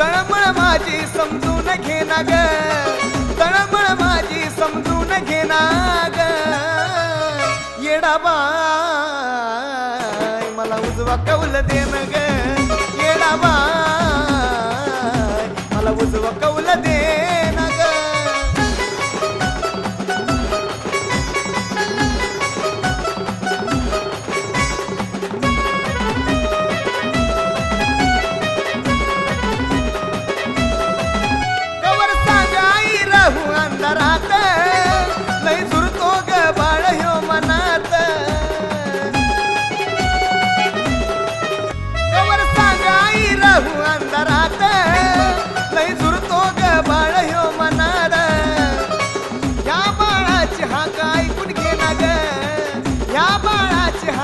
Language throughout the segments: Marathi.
तळमळ माझी समजून घेना ग. तळमळ माझी समजून घेना ग. येडाबाय मला उजवा कौल देन ग. येडा बाय.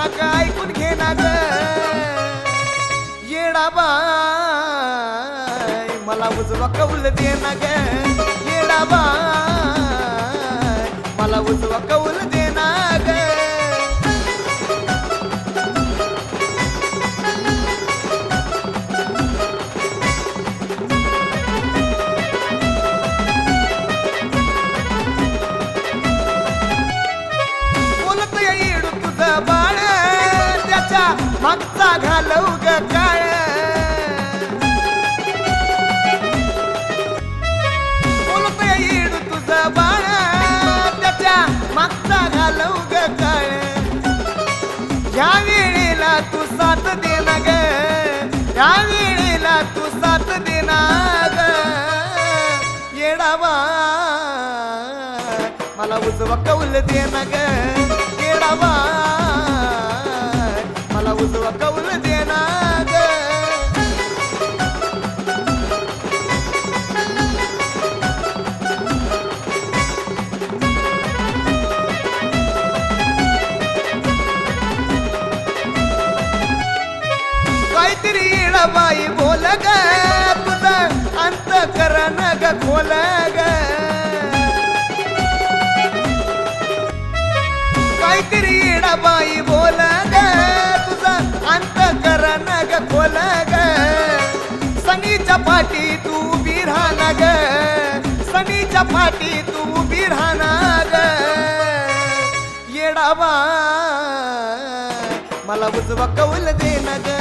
बाळाची हाक ऐकून घे ना ग येडाबाय मला उजवा कौल दे ना ग येडाबाय मला उजवा कौल दे मागचा घालव ग काळ. बोलत येडू तुझं बाळ. त्याच्या मागचा घालव ग काळ. ह्या वेळेला तू साथ देना ग. ह्या वेळेला तू साथ देना ग. येडावा. मला उजवा कौल देना ग. काहीतरी बाई बोल ग तुझं अंत कर ग खोल ग काहीतरी बाई बोल ग तुझं अंत कर ग खोल ग सनीच्या पाठी तू उभी राहना ग. सनीच्या पाठी तू उभी राहना ग. येडाबा मला उजवा कौल दे ना ग.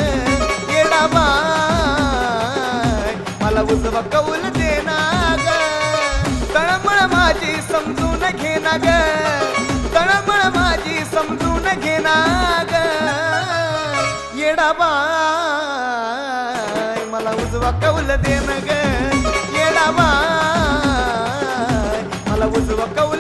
बाय. मला उजवा कौल देना ग. तळमळ माझी समजून घेना ग. तळमळ माझी समजून घे ना ग. येडा बाय. मला उजवा कौल देना ग. येडा बाय. मला उजवा कौल